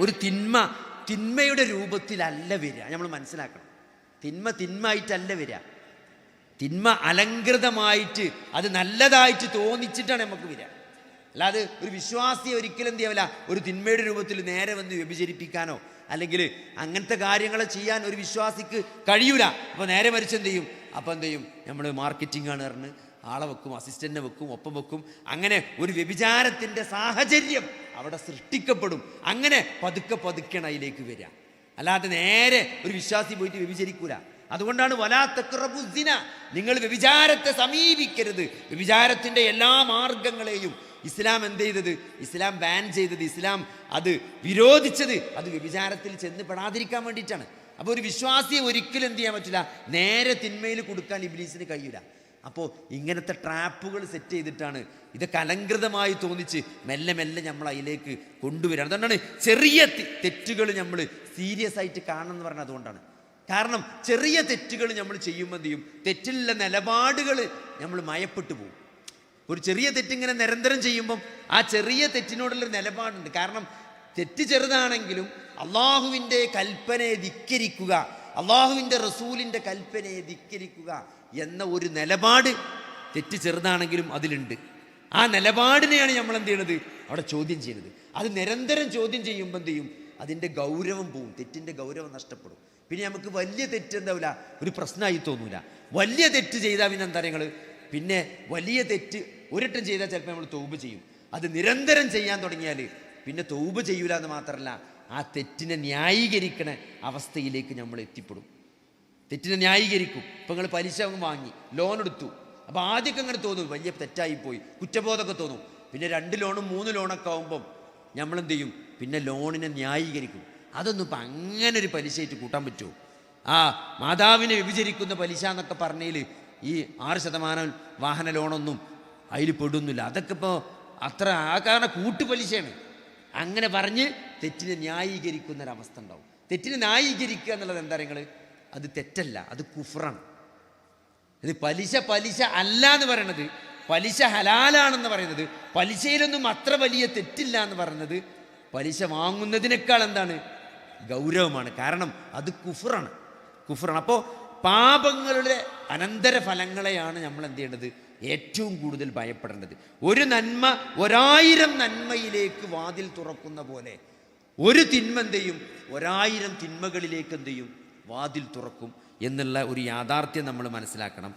ഒരു തിന്മ തിന്മയുടെ രൂപത്തിലല്ല വരിക. നമ്മൾ മനസ്സിലാക്കണം. തിന്മ തിന്മയായിട്ടല്ല വരിക. തിന്മ അലങ്കൃതമായിട്ട് അത് നല്ലതായിട്ട് തോന്നിച്ചിട്ടാണ് നമുക്ക് വരിക. അല്ലാതെ ഒരു വിശ്വാസിയെ ഒരിക്കലും എന്ത് ചെയ്യാവില്ല. ഒരു തിന്മയുടെ രൂപത്തിൽ നേരെ വന്ന് വ്യഭിചരിപ്പിക്കാനോ അല്ലെങ്കിൽ അങ്ങനത്തെ കാര്യങ്ങൾ ചെയ്യാൻ ഒരു വിശ്വാസിക്ക് കഴിയൂല. അപ്പോൾ നേരെ മരിച്ച് എന്ത് ചെയ്യും? അപ്പോൾ എന്ത് ചെയ്യും? നമ്മൾ മാർക്കറ്റിംഗ് ആണ് പറഞ്ഞ് ആളെ വെക്കും അസിസ്റ്റന്റിനെ വെക്കും ഒപ്പം വെക്കും. അങ്ങനെ ഒരു വ്യഭിചാരത്തിന്റെ സാഹചര്യം അവിടെ സൃഷ്ടിക്കപ്പെടും. അങ്ങനെ പതുക്കെ പതുക്കെയാണ് അതിലേക്ക് വരിക. അല്ലാതെ നേരെ ഒരു വിശ്വാസി പോയിട്ട് വ്യഭിചരിക്കൂല. അതുകൊണ്ടാണ് വലാ തക്റബുദ്ദിന നിങ്ങൾ വ്യഭിചാരത്തെ സമീപിക്കരുത്. വ്യഭിചാരത്തിന്റെ എല്ലാ മാർഗങ്ങളെയും ഇസ്ലാം എന്ത് ചെയ്തത്? ഇസ്ലാം ബാൻ ചെയ്തത്. ഇസ്ലാം അത് വിരോധിച്ചത്. അത് വ്യഭിചാരത്തിൽ ചെന്ന് പെടാതിരിക്കാൻ വേണ്ടിയിട്ടാണ്. അപ്പോൾ ഒരു വിശ്വാസിയെ ഒരിക്കലും എന്ത് ചെയ്യാൻ പറ്റില്ല? നേരെ തിന്മയിൽ കൊടുക്കാൻ ഇബ്ലീസിന് കഴിയില്ല അപ്പോൾ ഇങ്ങനത്തെ ട്രാപ്പുകൾ സെറ്റ് ചെയ്തിട്ടാണ് ഇതൊക്കെ അലങ്കൃതമായി തോന്നിച്ച് മെല്ലെ മെല്ലെ നമ്മൾ അതിലേക്ക് കൊണ്ടുവരാൻ അതുകൊണ്ടാണ് ചെറിയ തെറ്റുകൾ നമ്മൾ സീരിയസ് ആയിട്ട് കാണണം എന്ന് പറഞ്ഞത് അതുകൊണ്ടാണ്. കാരണം ചെറിയ തെറ്റുകൾ നമ്മൾ ചെയ്യുമ്പോൾ ചെയ്യും? തെറ്റിലുള്ള നിലപാടുകൾ നമ്മൾ മയപ്പെട്ടു പോകും. ഒരു ചെറിയ തെറ്റിങ്ങനെ നിരന്തരം ചെയ്യുമ്പം ആ ചെറിയ തെറ്റിനോടുള്ളൊരു നിലപാടുണ്ട്. കാരണം തെറ്റ് ചെറുതാണെങ്കിലും അള്ളാഹുവിന്റെ കൽപ്പനയെ ധിക്കരിക്കുക അള്ളാഹുവിന്റെ റസൂലിന്റെ കൽപ്പനയെ ധിക്കരിക്കുക എന്ന ഒരു നിലപാട് തെറ്റ് ചെറുതാണെങ്കിലും അതിലുണ്ട്. ആ നിലപാടിനെയാണ് നമ്മൾ എന്ത് ചെയ്യണത്? അവിടെ ചോദ്യം ചെയ്യുന്നത് അത് നിരന്തരം ചോദ്യം ചെയ്യുമ്പോൾ എന്ത് ചെയ്യും? അതിന്റെ ഗൗരവം പോവും. തെറ്റിന്റെ ഗൗരവം നഷ്ടപ്പെടും. പിന്നെ നമുക്ക് വലിയ തെറ്റ് എന്താവില്ല ഒരു പ്രശ്നമായി തോന്നൂല. വലിയ തെറ്റ് ചെയ്താൽ പിന്നെ എന്താ നിങ്ങൾ പിന്നെ വലിയ തെറ്റ് ഒരിട്ടം ചെയ്താൽ ചിലപ്പോൾ നമ്മൾ തോപ് ചെയ്യും. അത് നിരന്തരം ചെയ്യാൻ തുടങ്ങിയാൽ പിന്നെ തോപ് ചെയ്യൂല എന്ന് മാത്രമല്ല ആ തെറ്റിനെ ന്യായീകരിക്കണ അവസ്ഥയിലേക്ക് നമ്മൾ എത്തിപ്പെടും. തെറ്റിനെ ന്യായീകരിക്കും. ഇപ്പം നിങ്ങൾ പലിശ വാങ്ങി ലോൺ എടുത്തു. അപ്പോൾ ആദ്യമൊക്കെ അങ്ങനെ തോന്നും വലിയ തെറ്റായിപ്പോയി കുറ്റബോധമൊക്കെ തോന്നും. പിന്നെ രണ്ട് ലോണും മൂന്ന് ലോണൊക്കെ ആകുമ്പം നമ്മളെന്ത് ചെയ്യും? പിന്നെ ലോണിനെ ന്യായീകരിക്കും. അതൊന്നും ഇപ്പം അങ്ങനെ ഒരു പലിശയായിട്ട് കൂട്ടാൻ പറ്റുമോ? ആ മാതാവിനെ വ്യഭിചരിക്കുന്ന പലിശ എന്നൊക്കെ പറഞ്ഞതിൽ ഈ ആറ് ശതമാനം വാഹന ലോണൊന്നും അതിൽ പെടുന്നില്ല. അതൊക്കെ ഇപ്പോൾ അത്ര ആ കാരണം കൂട്ടുപലിശയാണ്. അങ്ങനെ പറഞ്ഞ് തെറ്റിനെ ന്യായീകരിക്കുന്ന ഒരവസ്ഥ ഉണ്ടാവും. തെറ്റിനെ ന്യായീകരിക്കുക എന്നുള്ളത് എന്താ നിങ്ങൾ അത് തെറ്റല്ല അത് കുഫറാണ്. ഇത് പലിശ പലിശ അല്ല എന്ന് പറയണത് പലിശ ഹലാലാണെന്ന് പറയുന്നത് പലിശയിലൊന്നും അത്ര വലിയ തെറ്റില്ല എന്ന് പറയുന്നത് പലിശ വാങ്ങുന്നതിനേക്കാൾ എന്താണ്? ഗൗരവമാണ്. കാരണം അത് കുഫറാണ്. കുഫറാണ്. അപ്പോൾ പാപങ്ങളുടെ അനന്തര ഫലങ്ങളെയാണ് നമ്മൾ എന്ത് ചെയ്യേണ്ടത്? ഏറ്റവും കൂടുതൽ ഭയപ്പെടേണ്ടത്. ഒരു നന്മ ഒരായിരം നന്മയിലേക്ക് വാതിൽ തുറക്കുന്ന പോലെ ഒരു തിന്മ എന്ത് ചെയ്യും ഒരായിരം തിന്മകളിലേക്ക് എന്ത് ചെയ്യും വാതിൽ തുറക്കും എന്നുള്ള ഒരു യാഥാർത്ഥ്യം നമ്മൾ മനസ്സിലാക്കണം.